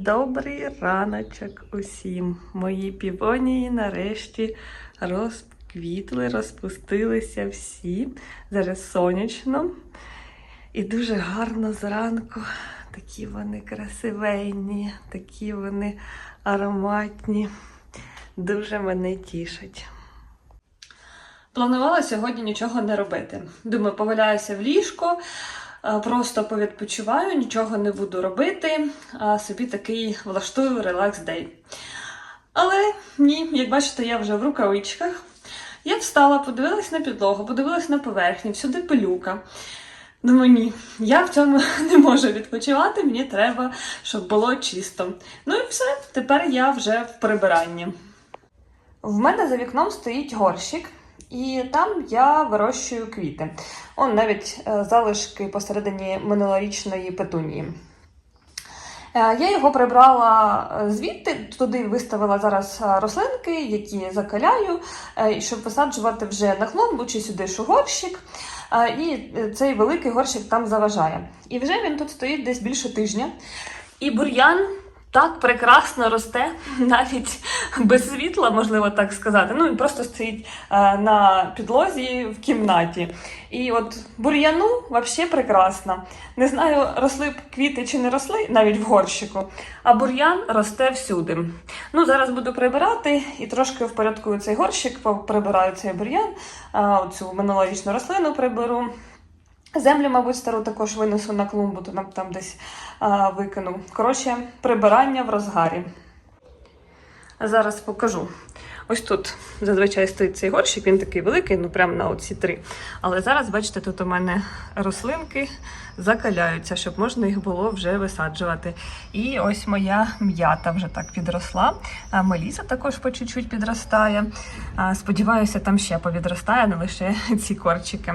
Добрий раночок усім. Мої півонії нарешті розквітли, розпустилися всі. Зараз сонячно і дуже гарно зранку. Такі вони красивенні, такі вони ароматні. Дуже мене тішать. Планувала сьогодні нічого не робити. Думаю, поваляюся в ліжко, просто повідпочиваю, нічого не буду робити, а собі такий влаштую релакс-дей. Але ні, як бачите, я вже в рукавичках. Я встала, подивилась на підлогу, подивилась на поверхню, всюди пилюка. Думаю, ні, я в цьому не можу відпочивати, мені треба, щоб було чисто. Ну і все, тепер я вже в прибиранні. В мене за вікном стоїть горщик, і там я вирощую квіти. Он навіть е, залишки посередині минулорічної петунії. Е, Я його прибрала е, звідти, туди виставила зараз рослинки, які закаляю, щоб висаджувати вже на клумбу чи сюди ж горщик. І цей великий горщик там заважає. І вже він тут стоїть десь більше тижня. І бур'ян так прекрасно росте, навіть без світла, можливо так сказати. Ну, він просто стоїть е, на підлозі в кімнаті. І от бур'яну взагалі прекрасно. Не знаю, росли б квіти чи не росли навіть в горщику, а бур'ян росте всюди. Ну, зараз буду прибирати і трошки впорядкую цей горщик, прибираю цей бур'ян, е, оцю минулорічну рослину приберу. Землю, мабуть, стару також винесу на клумбу, то там, там десь а, викину. Коротше, прибирання в розгарі. Зараз покажу. Ось тут зазвичай стоїть цей горщик, він такий великий, ну прямо на оці три. Але зараз, бачите, тут у мене рослинки закаляються, щоб можна їх було вже висаджувати. І ось моя м'ята вже так підросла. А також по чуть-чуть підростає. Сподіваюся, там ще повідростає, не лише ці корчики.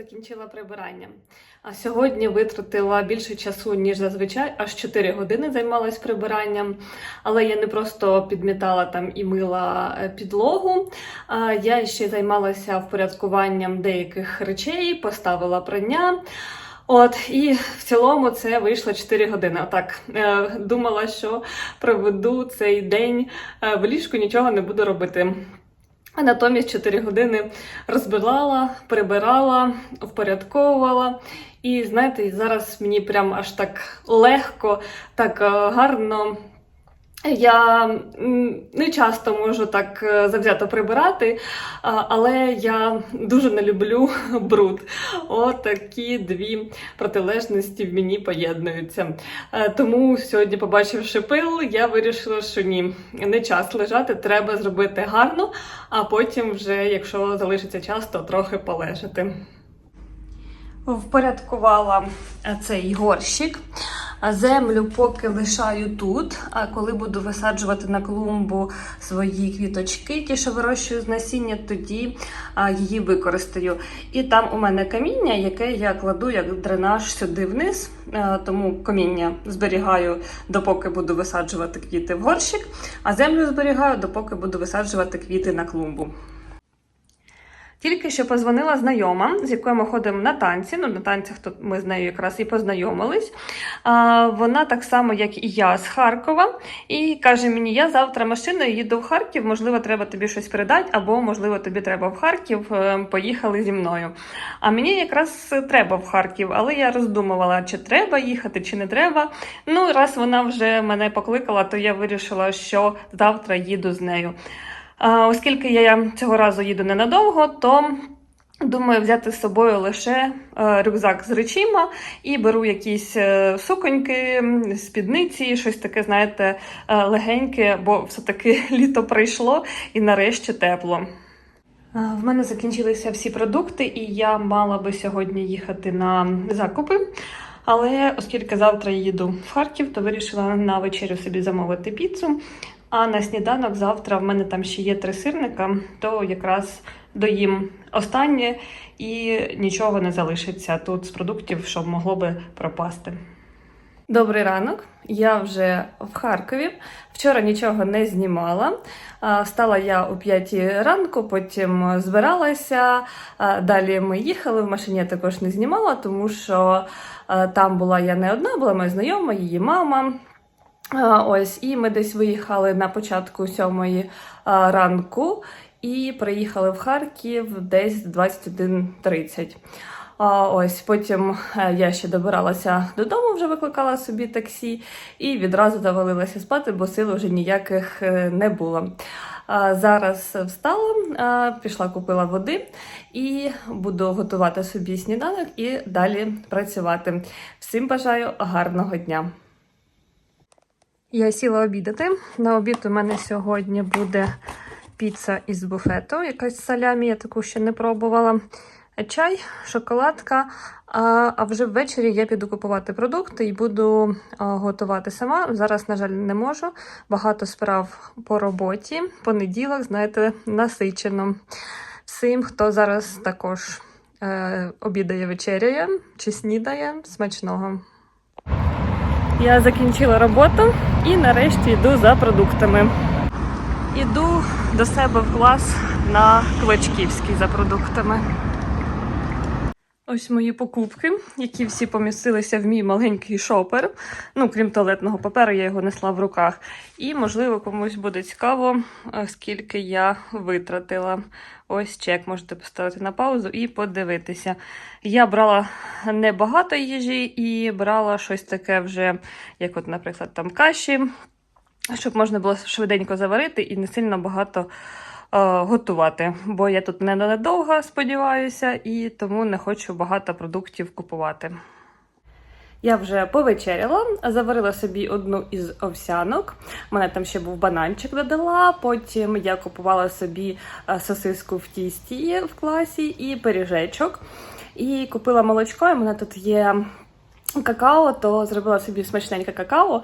закінчила прибирання. А сьогодні витратила більше часу, ніж зазвичай, аж 4 години займалась прибиранням. Але я не просто підмітала там і мила е, підлогу. Я ще займалася впорядкуванням деяких речей, поставила прання. От, і в цілому це вийшло 4 години. Отак е, думала, що проведу цей день е, в ліжку, нічого не буду робити. А натомість 4 години розбирала, прибирала, впорядковувала. І знаєте, зараз мені прям аж так легко, так е, гарно. Я не часто можу так е, завзято прибирати, але я дуже не люблю бруд. От дві протилежності в мені поєднуються. Е, Тому сьогодні, побачивши пил, я вирішила, що ні, не час лежати, треба зробити гарно, а потім, вже, якщо залишиться час, то трохи полежати. Впорядкувала е, цей горщик. А Землю поки лишаю тут. А коли буду висаджувати на клумбу свої квіточки, ті, що вирощую з насіння, тоді її використаю. І там у мене каміння, яке я кладу як дренаж сюди вниз. Тому каміння зберігаю, допоки буду висаджувати квіти в горщик, а землю зберігаю, допоки буду висаджувати квіти на клумбу. Тільки що позвонила знайома, з якою ми ходимо на танці. Ну, на танцях тут ми з нею якраз і познайомились. А, вона так само, як і я, з Харкова, і каже мені: я завтра машиною їду в Харків, можливо, треба тобі щось передати, або можливо, тобі треба в Харків. е, Поїхали зі мною. А мені якраз треба в Харків, але я роздумувала, чи треба їхати, чи не треба. Ну, раз вона вже мене покликала, то я вирішила, що завтра їду з нею. Оскільки я цього разу їду ненадовго, то думаю взяти з собою лише е, рюкзак з речима і беру якісь е, суконьки, спідниці, щось таке, знаєте, е, легеньке, бо все-таки літо прийшло і нарешті тепло. В мене закінчилися всі продукти, і я мала би сьогодні їхати на закупи. Але оскільки завтра їду в Харків, то вирішила на вечерю собі замовити піцу. А на сніданок завтра в мене там ще є три сирника, то якраз доїм останнє і нічого не залишиться тут з продуктів, що могло би пропасти. Добрий ранок. Я вже в Харкові. Вчора нічого не знімала. А, Встала я о 5 ранку, потім збиралася. Далі ми їхали. В машині я також не знімала, тому що там була я не одна, була моя знайома, її мама. Ось, і ми десь виїхали на початку сьомої ранку і приїхали в Харків десь 21.30. А, Ось потім е, я ще добиралася додому, вже викликала собі таксі і відразу завалилася спати, бо сил вже ніяких е, не було. Зараз встала, пішла, купила води і буду готувати собі сніданок і далі працювати. Всім бажаю гарного дня! Я сіла обідати. На обід у мене сьогодні буде піца із буфету, якась салямі, я таку ще не пробувала. Чай, шоколадка. А, вже ввечері я піду купувати продукти і буду готувати сама. Зараз, на жаль, не можу. Багато справ по роботі. Понеділок, знаєте, насичено. Всім, хто зараз також е, обідає, вечеряє чи снідає, смачного. Я закінчила роботу і нарешті йду за продуктами. Іду до себе в клас на Квачківський за продуктами. Ось мої покупки, які всі помістилися в мій маленький шопер. Ну, крім туалетного паперу, я його несла в руках. І, можливо, комусь буде цікаво, е, скільки я витратила. Ось чек можете поставити на паузу і подивитися. Я брала небагато їжі і брала щось таке вже, як, от, наприклад, там каші, щоб можна було швиденько заварити і не сильно багато готувати. Бо я тут не надовго сподіваюся, і тому не хочу багато продуктів купувати. Я вже повечеряла, заварила собі одну із овсянок. У мене там ще був бананчик додала. Потім я купувала собі е, сосиску в тісті в класі і пиріжечок. І купила молочко. і мене тут є какао, то зробила собі смачненьке какао.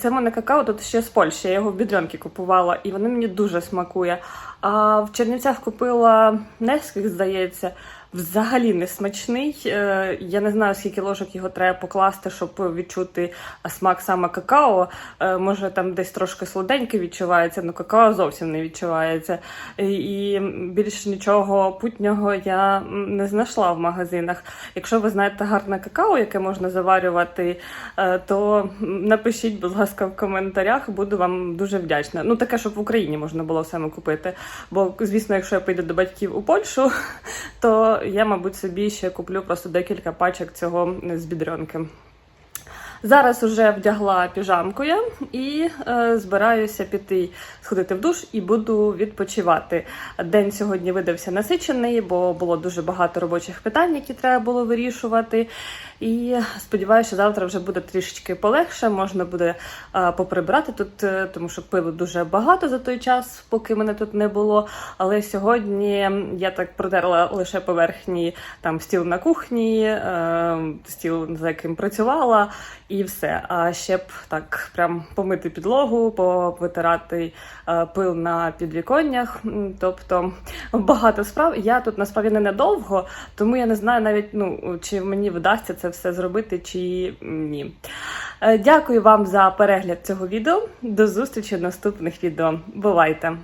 Це в мене какао тут ще з Польщі. Я його в бідрянки купувала, і воно мені дуже смакує. А в Чернівцях купила Несквік, здається. Взагалі не смачний. Е, Я не знаю, скільки ложок його треба покласти, щоб відчути смак саме какао. Е, Може, там десь трошки солоденьке відчувається, але какао зовсім не відчувається. І- більш нічого путнього я не знайшла в магазинах. Якщо ви знаєте гарне какао, яке можна заварювати, е, то напишіть, будь ласка, в коментарях, буду вам дуже вдячна. Ну, таке, щоб в Україні можна було саме купити. Бо, звісно, якщо я поїду до батьків у Польщу, то я, мабуть, собі ще куплю просто декілька пачок цього з бідренки. Зараз уже вдягла піжамку я і е, збираюся піти сходити в душ і буду відпочивати. День сьогодні видався насичений, бо було дуже багато робочих питань, які треба було вирішувати. І сподіваюся, що завтра вже буде трішечки полегше, можна буде е, поприбирати тут, е, тому що пилу дуже багато за той час, поки мене тут не було. Але сьогодні я так протерла лише поверхні там стіл на кухні, е, стіл, за яким працювала, і все. А ще б так прям помити підлогу, повитирати пил на підвіконнях. Тобто багато справ. Я тут насправді не надовго, тому я не знаю навіть ну чи мені вдасться це все зробити, чи ні. Е, Дякую вам за перегляд цього відео. До зустрічі в наступних відео. Бувайте!